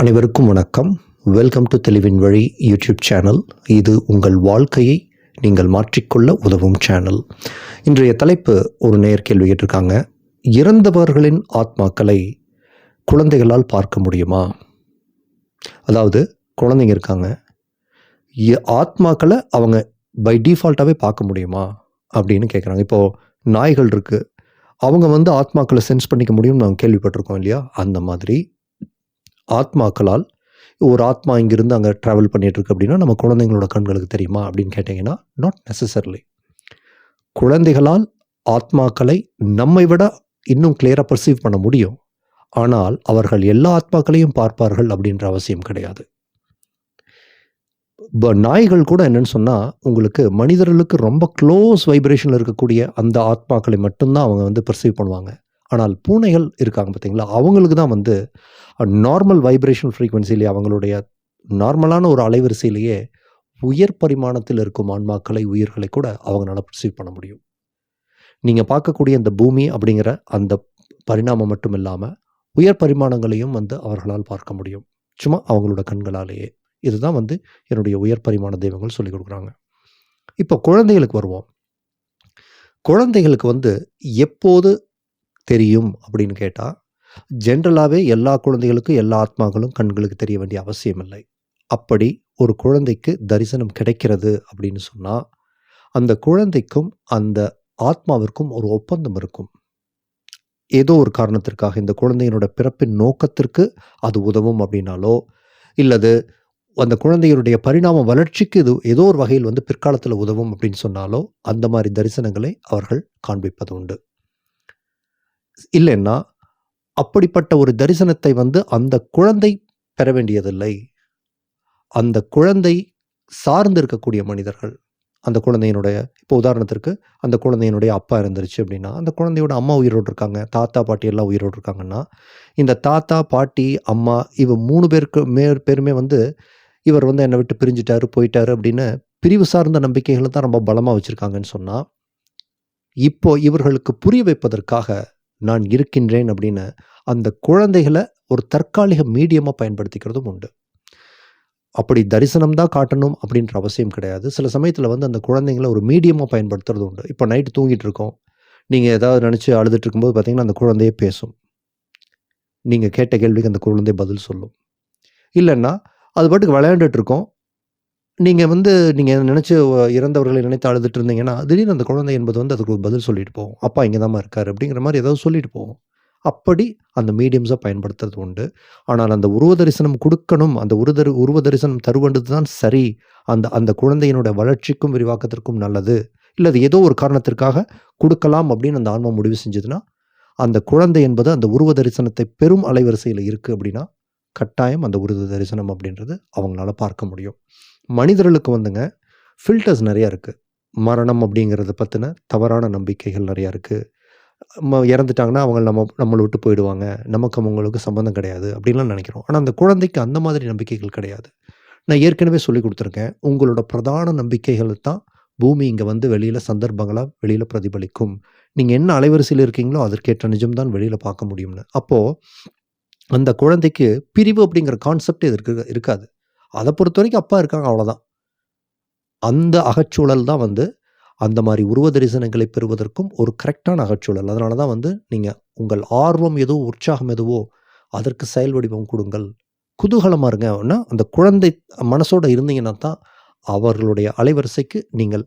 அனைவருக்கும் வணக்கம். Welcome to தெளிவின் வழி யூடியூப் சேனல் இது உங்கள் வாழ்க்கையை நீங்கள் மாற்றிக்கொள்ள உதவும் சேனல் இன்றைய தலைப்பு ஒரு நேர்கேள்வி கேட்டிருக்காங்க. இறந்தவர்களின் ஆத்மாக்களை குழந்தைகளால் பார்க்க முடியுமா? அதாவது குழந்தைங்க இருக்காங்க. ஆத்மாக்களை அவங்க பை டிஃபால்ட்டாகவே பார்க்க முடியுமா? அப்படின்னு கேட்குறாங்க இப்போது நாய்கள் இருக்குது அவங்க வந்து ஆத்மாக்களை சென்ஸ் பண்ணிக்க முடியும்னு நாங்கள் கேள்விப்பட்டிருக்கோம் இல்லையா? அந்த மாதிரி. ஆத்மாக்களால் ஒரு ஆத்மா இங்கிருந்து அங்கே ட்ராவல் பண்ணிகிட்ருக்கு அப்படின்னா நம்ம குழந்தைங்களோட கண்களுக்கு தெரியுமா அப்படின்னு கேட்டிங்கன்னா நாட் நெசசரிலி குழந்தைகளால் ஆத்மாக்களை நம்மை விட இன்னும் கிளியராக பர்சீவ் பண்ண முடியும். ஆனால் அவர்கள் எல்லா ஆத்மாக்களையும் பார்ப்பார்கள் அப்படின்ற அவசியம் கிடையாது. ப- நாய்கள் கூட என்னன்னு சொன்னால் உங்களுக்கு மனிதர்களுக்கு ரொம்ப க்ளோஸ் வைப்ரேஷனில் இருக்கக்கூடிய அந்த ஆத்மாக்களை மட்டும்தான் அவங்க வந்து பர்சீவ் பண்ணுவாங்க. ஆனால் பூனைகள் இருக்காங்க பார்த்தீங்களா? அவங்களுக்கு தான் வந்து நார்மல் வைப்ரேஷன் ஃப்ரீக்வன்சிலேயே அவங்களுடைய நார்மலான ஒரு அலைவரிசையிலேயே உயர் பரிமாணத்தில் இருக்கும் ஆன்மாக்களை உயிர்களை கூட அவங்களால ப்ரிசீவ் பண்ண முடியும். நீங்கள் பார்க்கக்கூடிய இந்த பூமி அப்படிங்கிற அந்த பரிணாமம் மட்டும் இல்லாமல் உயர் பரிமாணங்களையும் வந்து அவர்களால் பார்க்க முடியும். சும்மா அவங்களோட கண்களாலேயே. இதுதான் வந்து என்னுடைய உயர் பரிமாண தெய்வங்கள் சொல்லிக் கொடுக்குறாங்க. இப்போ குழந்தைகளுக்கு வருவோம். குழந்தைகளுக்கு வந்து எப்போது தெரியும் அப்படின்னு கேட்டால் ஜென்ரலாகவே எல்லா குழந்தைகளுக்கும் எல்லா ஆத்மாக்களும் கண்களுக்கு தெரிய வேண்டிய அவசியம் இல்லை. அப்படி ஒரு குழந்தைக்கு தரிசனம் கிடைக்கிறது அப்படின்னு சொன்னால் அந்த குழந்தைக்கும் அந்த ஆத்மாவிற்கும் ஒரு ஒப்பந்தம் இருக்கும். ஏதோ ஒரு காரணத்திற்காக இந்த குழந்தையினோட பிறப்பின் நோக்கத்திற்கு அது உதவும் அப்படின்னாலோ இல்லது அந்த குழந்தையுடைய பரிணாம வளர்ச்சிக்கு இது ஏதோ ஒரு வகையில் வந்து பிற்காலத்தில் உதவும் அப்படின்னு சொன்னாலோ அந்த மாதிரி தரிசனங்களை அவர்கள் காண்பிப்பது உண்டு. இல்லைன்னா அப்படிப்பட்ட ஒரு தரிசனத்தை வந்து அந்த குழந்தை பெற வேண்டியதில்லை. அந்த குழந்தை சார்ந்து இருக்கக்கூடிய மனிதர்கள். அந்த குழந்தையினுடைய இப்போ உதாரணத்திற்கு அந்த குழந்தையினுடைய அப்பா இருந்துருச்சு அப்படின்னா அந்த குழந்தையோட அம்மா உயிரோடு இருக்காங்க தாத்தா பாட்டி எல்லாம் உயிரோடு இருக்காங்கன்னா இந்த தாத்தா பாட்டி அம்மா இவ மூணு பேருக்கு மே பேருமே வந்து இவர் வந்து என்னை விட்டு பிரிஞ்சிட்டாரு போயிட்டாரு அப்படின்னு பிரிவு சார்ந்த நம்பிக்கைகளை தான் ரொம்ப பலமாக வச்சுருக்காங்கன்னு சொன்னால் இப்போ இவர்களுக்கு புரிய வைப்பதற்காக நான் இருக்கின்றேன் அப்படின்னு அந்த குழந்தைகளை ஒரு தற்காலிக மீடியமாக பயன்படுத்திக்கிறதும் உண்டு. அப்படி தரிசனம் தான் காட்டணும் அப்படின்ற அவசியம் கிடையாது. சில சமயத்தில் வந்து அந்த குழந்தைங்களை ஒரு மீடியமாக பயன்படுத்துறது உண்டு. இப்போ நைட்டு தூங்கிட்டு இருக்கோம். நீங்கள் ஏதாவது நினச்சி அழுதுட்டு இருக்கும்போது பார்த்தீங்கன்னா அந்த குழந்தையே பேசும். நீங்கள் கேட்ட கேள்விக்கு அந்த குழந்தை பதில் சொல்லும். இல்லைன்னா அது பாட்டுக்கு விளையாண்டுட்டு இருக்கோம். நீங்கள் வந்து நீங்கள் நினச்சி இறந்தவர்களை நினைத்து அழுதுட்டு இருந்தீங்கன்னா திடீர்னு அந்த குழந்தை என்பது வந்து அதுக்கு ஒரு பதில் சொல்லிட்டு போகும். அப்பா இங்கே தான் இருக்காரு அப்படிங்கிற மாதிரி ஏதாவது சொல்லிட்டு போகும். அப்படி அந்த மீடியம்ஸை பயன்படுத்துறது உண்டு. ஆனால் அந்த உருவ தரிசனம் கொடுக்கணும் அந்த உருதரு உருவ தரிசனம் தருவது தான் சரி. அந்த அந்த குழந்தையினுடைய வளர்ச்சிக்கும் விரிவாக்கத்திற்கும் நல்லது. இல்லை அது ஏதோ ஒரு காரணத்திற்காக கொடுக்கலாம் அப்படின்னு அந்த ஆன்மா முடிவு செஞ்சதுன்னா அந்த குழந்தை என்பது அந்த உருவ தரிசனத்தை பெரும் அலைவரிசையில் இருக்குது அப்படின்னா கட்டாயம் அந்த உருவ தரிசனம் அப்படின்றது அவங்களால பார்க்க முடியும். மனிதர்களுக்கு வந்துங்க ஃபில்டர்ஸ் நிறையா இருக்குது மரணம் அப்படிங்கிறத பற்றின தவறான நம்பிக்கைகள் நிறையா இருக்குது ம இறந்துட்டாங்கன்னா அவங்க நம்ம நம்மளை விட்டு போயிடுவாங்க. நமக்கு அவங்களுக்கு சம்மந்தம் கிடையாது அப்படின்லாம் நினைக்கிறோம். ஆனால் அந்த குழந்தைக்கு அந்த மாதிரி நம்பிக்கைகள் கிடையாது. நான் ஏற்கனவே சொல்லி கொடுத்துருக்கேன். உங்களோட பிரதான நம்பிக்கைகள் தான் பூமி இங்கே வந்து வெளியில் சந்தர்ப்பங்களாக வெளியில் பிரதிபலிக்கும். நீங்கள் என்ன அலைவரிசையில் இருக்கீங்களோ அதற்கேற்ற நிஜம்தான் வெளியில் பார்க்க முடியும்னு. அப்போது அந்த குழந்தைக்கு பிரிவு அப்படிங்கிற கான்செப்ட் இருக்கு இருக்காது. அதை பொறுத்த வரைக்கும் அப்பா இருக்காங்க அவ்வளோதான் அந்த அகச்சூழல் தான் வந்து அந்த மாதிரி உருவ தரிசனங்களை பெறுவதற்கும் ஒரு கரெக்டான அகச்சூழல். அதனால தான் வந்து நீங்கள் உங்கள் ஆர்வம் எதுவோ உற்சாகம் எதுவோ அதற்கு செயல் வடிவம் கொடுங்கள். குதூகலமாக இருங்க. அப்படின்னா அந்த குழந்தை மனசோட இருந்தீங்கன்னா தான் அவர்களுடைய அலைவரிசைக்கு நீங்கள்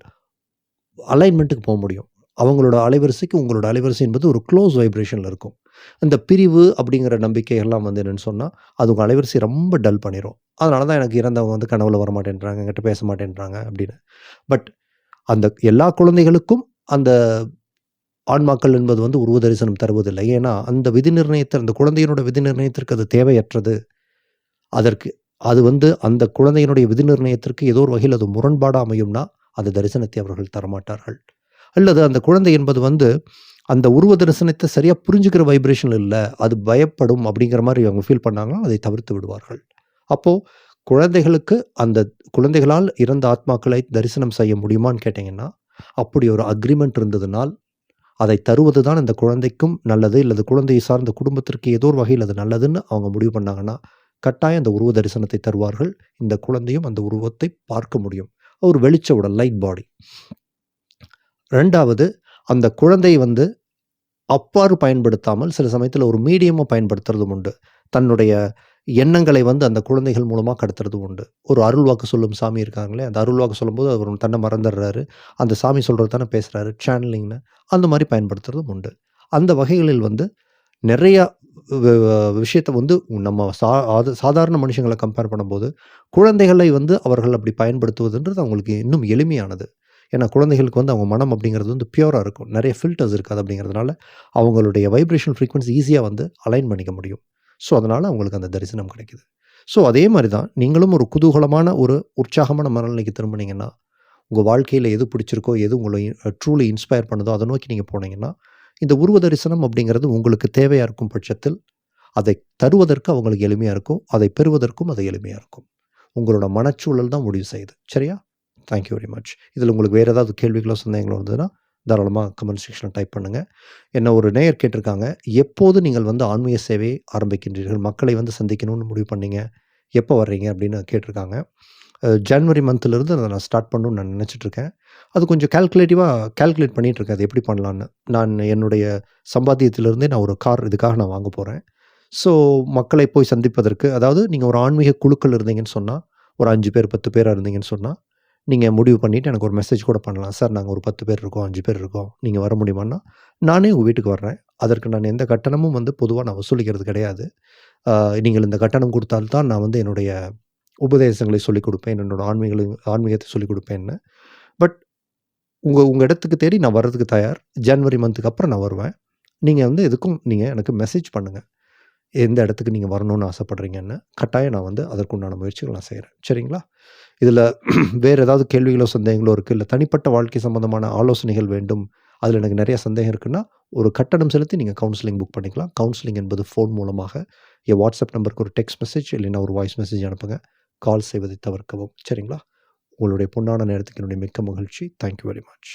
அலைன்மெண்ட்டுக்கு போக முடியும். அவங்களோட அலைவரிசைக்கு உங்களோட அலைவரிசை என்பது ஒரு க்ளோஸ் வைப்ரேஷனில் இருக்கும். இந்த பிரிவு அப்படிங்கிற நம்பிக்கைகள்லாம் வந்து என்னென்னு சொன்னால் அது உங்கள் அலைவரிசை ரொம்ப டல் பண்ணிடும் அதனால தான் எனக்கு இறந்தவங்க வந்து கனவுல வர மாட்டேன்றாங்க என்கிட்ட பேச மாட்டேன்றாங்க அப்படின்னு. பட் அந்த எல்லா குழந்தைகளுக்கும் அந்த ஆன்மாக்கள் என்பது வந்து உருவ தரிசனம் தருவதில்லை. ஏன்னா அந்த விதி நிர்ணயத்தை அந்த குழந்தையினோட விதி நிர்ணயத்திற்கு அது தேவையற்றது. அதற்கு அது வந்து அந்த குழந்தையினுடைய விதி நிர்ணயத்திற்கு ஏதோ ஒரு வகையில் அது முரண்பாடாக அமையும்னா அந்த தரிசனத்தை அவர்கள் தரமாட்டார்கள். அல்லது அந்த குழந்தை என்பது வந்து அந்த உருவ தரிசனத்தை சரியாக புரிஞ்சுக்கிற வைப்ரேஷன் இல்லை அது பயப்படும் அப்படிங்கிற மாதிரி அவங்க ஃபீல் பண்ணாங்கன்னா அதை தவிர்த்து விடுவார்கள். அப்போது குழந்தைகளுக்கு அந்த குழந்தைகளால் இறந்த ஆத்மாக்களை தரிசனம் செய்ய முடியுமான்னு கேட்டிங்கன்னா அப்படி ஒரு அக்ரிமெண்ட் இருந்ததுனால் அதை தருவது தான் இந்த குழந்தைக்கும் நல்லது இல்லது குழந்தையை சார்ந்த குடும்பத்திற்கு ஏதோ ஒரு வகையில் அது நல்லதுன்னு அவங்க முடிவு பண்ணாங்கன்னா கட்டாயம் அந்த உருவ தரிசனத்தை தருவார்கள். இந்த குழந்தையும் அந்த உருவத்தை பார்க்க முடியும். ஒரு வெளிச்ச உடல் லைட் பாடி ரெண்டாவது அந்த குழந்தை வந்து அப்பாறு பயன்படுத்தாமல் சில சமயத்தில் ஒரு மீடியமாக பயன்படுத்துறதும் உண்டு. தன்னுடைய எண்ணங்களை வந்து அந்த குழந்தைகள் மூலமாக கடத்துறது உண்டு. ஒரு அருள்வாக்கு சொல்லும் சாமி இருக்காங்களே அந்த அருள்வாக்கு சொல்லும்போது அவர் தன்னை மறந்துடுறாரு. அந்த சாமி சொல்கிறது தானே பேசுகிறாரு சேனலிங்னு அந்த மாதிரி பயன்படுத்துறதும் உண்டு. அந்த வகைகளில் வந்து நிறையா விஷயத்தை வந்து நம்ம சா சாதாரண மனுஷங்களை கம்பேர் பண்ணும்போது குழந்தைகளை வந்து அவர்கள் அப்படி பயன்படுத்துவதுன்றது அவங்களுக்கு இன்னும் எளிமையானது. ஏன்னா குழந்தைகளுக்கு வந்து அவங்க மனம் அப்படிங்கிறது வந்து பியூராக இருக்கும். நிறைய ஃபில்டர்ஸ் இருக்காது அப்படிங்கிறதுனால அவங்களுடைய வைப்ரேஷன் ஃப்ரீக்வன்சி ஈஸியாக வந்து அலைன் பண்ணிக்க முடியும். ஸோ அதனால் அவங்களுக்கு அந்த தரிசனம் கிடைக்குது. ஸோ அதே மாதிரி தான் நீங்களும் ஒரு குதூகலமான ஒரு உற்சாகமான மனநிலைக்கு திரும்பினீங்கன்னா உங்கள் வாழ்க்கையில் எது பிடிச்சிருக்கோ எது உங்களை ட்ரூலி இன்ஸ்பயர் பண்ணுதோ அதை நோக்கி நீங்கள் போனீங்கன்னா இந்த உருவ தரிசனம் அப்படிங்கிறது உங்களுக்கு தேவையாக இருக்கும் பட்சத்தில் அதை தருவதற்கு அவங்களுக்கு எளிமையாக இருக்கும் அதை பெறுவதற்கும் அது எளிமையாக இருக்கும். உங்களோட மனச்சூழல் தான் முடிவு செய்யுது. சரியா? தேங்க்யூ வெரி மச் இதில் உங்களுக்கு வேறு ஏதாவது கேள்விகளோ சந்தேகங்களோ இருந்ததுன்னா தாராளமாக கமெண்ட் செக்ஷனில் டைப் பண்ணுங்கள் என்ன ஒரு நேயர் கேட்டிருக்காங்க எப்போது நீங்கள் வந்து ஆன்மீக சேவையை ஆரம்பிக்கின்றீர்கள்? மக்களை வந்து சந்திக்கணும்னு முடிவு பண்ணீங்க? எப்போ வர்றீங்க? அப்படின்னு கேட்டிருக்காங்க. அஹ், ஜனவரி மந்த்லேருந்து அதை நான் ஸ்டார்ட் பண்ணணும்னு நான் நினச்சிட்ருக்கேன். அது கொஞ்சம் கேல்குலேட்டிவாக கால்குலேட் பண்ணிட்டு இருக்கேன் அது எப்படி பண்ணலான்னு. நான் என்னுடைய சம்பாத்தியத்திலிருந்தே நான் ஒரு கார் இதுக்காக நான் வாங்க போகிறேன் ஸோ மக்களை போய் சந்திப்பதற்கு அதாவது நீங்கள் ஒரு ஆன்மீக குழுக்கள் இருந்தீங்கன்னு சொன்னால் ஒரு அஞ்சு பேர் பத்து பேராக இருந்தீங்கன்னு சொன்னால் நீங்கள் முடிவு பண்ணிவிட்டு எனக்கு ஒரு மெசேஜ் கூட பண்ணலாம். சார் நாங்கள் ஒரு பத்து பேர் இருக்கோம் அஞ்சு பேர் இருக்கோம். நீங்கள் வர முடியுமான்னா? நானே உங்கள் வீட்டுக்கு வர்றேன். அதற்கு நான் எந்த கட்டணமும் வந்து பொதுவாக நான் வசூலிக்கிறது கிடையாது. நீங்கள் இந்த கட்டணம் கொடுத்தால்தான் நான் வந்து என்னுடைய உபதேசங்களை சொல்லிக் கொடுப்பேன். என்னோட ஆன்மீக ஆன்மீகத்தை சொல்லிக் கொடுப்பேன்னு. பட் உங்கள் உங்கள் இடத்துக்கு தேடி நான் வர்றதுக்கு தயார். ஜனவரி மந்த்துக்கு அப்புறம் நான் வருவேன். நீங்கள் வந்து எதுக்கும் நீங்கள் எனக்கு மெசேஜ் பண்ணுங்கள் எந்த இடத்துக்கு நீங்கள் வரணும்னு ஆசைப்பட்றீங்கன்னு கட்டாயம் நான் வந்து அதற்குண்டான முயற்சிகள் நான் செய்கிறேன் சரிங்களா? இதில் வேறு ஏதாவது கேள்விகளோ சந்தேகங்களோ இருக்குது இல்லை தனிப்பட்ட வாழ்க்கை சம்மந்தமான ஆலோசனைகள் வேண்டும் அதில் எனக்கு நிறைய சந்தேகம் இருக்குன்னா ஒரு கட்டணம் செலுத்தி நீங்கள் கவுன்சிலிங் புக் பண்ணிக்கலாம். கவுன்சிலிங் என்பது ஃபோன் மூலமாக என் வாட்ஸ்அப் நம்பருக்கு ஒரு டெக்ஸ்ட் மெசேஜ் இல்லைன்னா ஒரு வாய்ஸ் மெசேஜ் அனுப்புங்க. கால் செய்வதை தவிர்க்கவும். சரிங்களா? உங்களுடைய பொன்னான நேரத்துக்கு என்னுடைய மிக்க மகிழ்ச்சி. Thank you very much